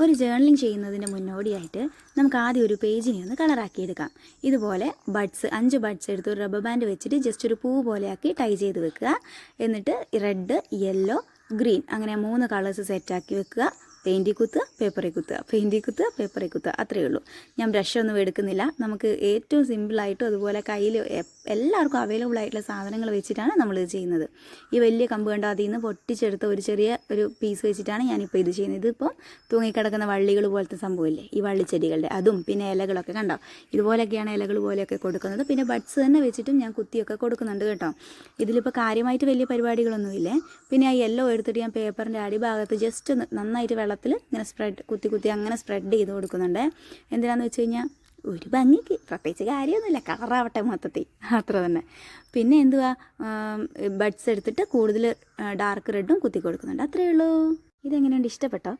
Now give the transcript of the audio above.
ഒരു ജേർണലിംഗ് ചെയ്യുന്നതിന് മുന്നോടിയായിട്ട് നമുക്ക് ആദ്യം ഒരു പേജിനെ ഒന്ന് കളറാക്കിയെടുക്കാം ഇതുപോലെ ബഡ്സ് അഞ്ച് ബഡ്സ് എടുത്ത് ഒരു റബ്ബർ ബാൻഡ് വെച്ചിട്ട് ജസ്റ്റ് ഒരു പൂ പോലെയാക്കി ടൈ ചെയ്ത് വെക്കുക. എന്നിട്ട് റെഡ് യെല്ലോ ഗ്രീൻ അങ്ങനെ മൂന്ന് കളേഴ്സ് സെറ്റാക്കി വെക്കുക. പെയിന്റിൽ കുത്തുക പേപ്പറിൽ കുത്തുക പെയിന്റിൽ കുത്തുക പേപ്പറിൽ കുത്തുക അത്രയേ ഉള്ളൂ. ഞാൻ ബ്രഷ് ഒന്നും എടുക്കുന്നില്ല. നമുക്ക് ഏറ്റവും സിമ്പിളായിട്ടും അതുപോലെ കയ്യിൽ എല്ലാവർക്കും അവൈലബിൾ ആയിട്ടുള്ള സാധനങ്ങൾ വെച്ചിട്ടാണ് നമ്മളിത് ചെയ്യുന്നത്. ഈ വലിയ കമ്പ് കണ്ടോ? അതിൽ നിന്ന് പൊട്ടിച്ചെടുത്ത ഒരു ചെറിയ ഒരു പീസ് വെച്ചിട്ടാണ് ഞാനിപ്പോൾ ഇത് ചെയ്യുന്നത്. ഇതിപ്പോൾ തൂങ്ങിക്കിടക്കുന്ന വള്ളികൾ പോലത്തെ സംഭവമില്ലേ? ഈ വള്ളിച്ചെടികളുടെ. അതും പിന്നെ ഇലകളൊക്കെ കണ്ടോ? ഇതുപോലെയൊക്കെയാണ് ഇലകൾ പോലെയൊക്കെ കൊടുക്കുന്നത്. പിന്നെ ബഡ്സ് തന്നെ വെച്ചിട്ടും ഞാൻ കുത്തിയൊക്കെ കൊടുക്കുന്നുണ്ട് കേട്ടോ. ഇതിലിപ്പോൾ കാര്യമായിട്ട് വലിയ പരിപാടികളൊന്നുമില്ലേ? പിന്നെ ആ യെല്ലോ എടുത്തിട്ട് ഞാൻ പേപ്പറിന്റെ അടിഭാഗത്ത് ജസ്റ്റ് നന്നായിട്ട് വെള്ളത്തിൽ ഇങ്ങനെ സ്പ്രെഡ് കുത്തി കുത്തി അങ്ങനെ സ്പ്രെഡ് ചെയ്ത് കൊടുക്കുന്നുണ്ട്. എന്തിനാന്ന് വെച്ച് കഴിഞ്ഞാൽ ഒരു ഭംഗിക്ക് പ്രത്യേകിച്ച് കാര്യമൊന്നുമില്ല കളറാവട്ടെ മൊത്തത്തിൽ. അത്ര തന്നെ. പിന്നെ എന്തുവാ ബഡ്സ് എടുത്തിട്ട് കൂടുതൽ ഡാർക്ക് റെഡും കുത്തി കൊടുക്കുന്നുണ്ട്. അത്രയേ ഉള്ളൂ. ഇതെങ്ങനെയുണ്ട്? ഇഷ്ടപ്പെട്ടോ?